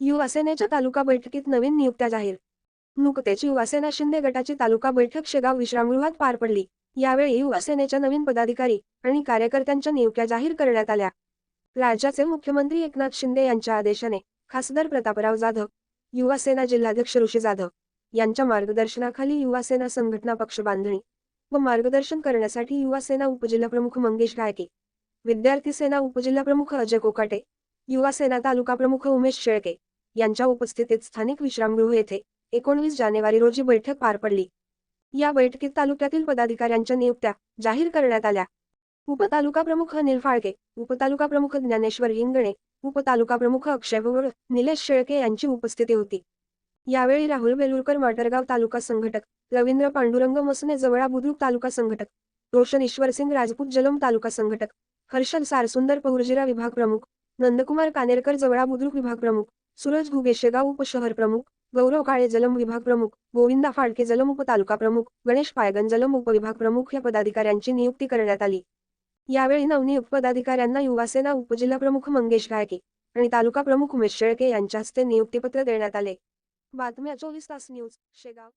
युवासेनेच्या तालुका बैठकीत नवीन नियुक्त्या जाहीर. नुकतेच युवासेना शिंदे गटाची तालुका बैठक शेगाव विश्रामगृहात पार पडली. यावेळी युवासेनेच्या नवीन पदाधिकारी आणि कार्यकर्त्यांच्या नियुक्त्या जाहीर करण्यात आल्या. राज्याचे मुख्यमंत्री एकनाथ शिंदे यांच्या आदेशाने खासदार प्रतापराव जाधव युवासेना जिल्हाध्यक्ष ऋषी जाधव यांच्या मार्गदर्शनाखाली युवासेना संघटना पक्ष बांधणी व मार्गदर्शन करण्यासाठी युवासेना उपजिल्हाप्रमुख मंगेश गायके विद्यार्थी सेना उपजिल्हाप्रमुख अजय कोकाटे युवासेना तालुका प्रमुख उमेश शेळके यांच्या उपस्थितीत स्थानिक विश्रामगृह येथे एकोणवीस जानेवारी रोजी बैठक पार पडली. या बैठकीत तालुक्यातील पदाधिकाऱ्यांच्या नियुक्त्या जाहीर करण्यात आल्या. उपतालुका प्रमुख अनिल फाळके उपतालुका प्रमुख ज्ञानेश्वर हिंगणे उपतालुका प्रमुख अक्षय भोर निलेश शेळके यांची उपस्थिती होती. यावेळी राहुल बेलुरकर माटरगाव तालुका संघटक रवींद्र पांडुरंग मसने जवळा बुद्रुक तालुका संघटक रोशन ईश्वरसिंग राजपूत जलम तालुका संघटक हर्षद सारसुंदर पहुर्जिरा विभाग प्रमुख नंदकुमार कानेरकर जवळा बुद्रुक विभाग प्रमुख सूरज घुगे शेगाव उपशहर प्रमुख गौरव काळे जलम विभाग प्रमुख गोविंदा फाळके जलम उपतालुका प्रमुख गणेश पायगन जलम उपविभाग प्रमुख या पदाधिकाऱ्यांची नियुक्ती करण्यात आली. यावेळी नवनियुक्त पदाधिकाऱ्यांना युवासेना उपजिल्हा प्रमुख मंगेश गायके आणि तालुका प्रमुख उमेश शेळके यांच्या हस्ते नियुक्तीपत्र देण्यात आले. बातम्या चोवीस तास न्यूज शेगाव.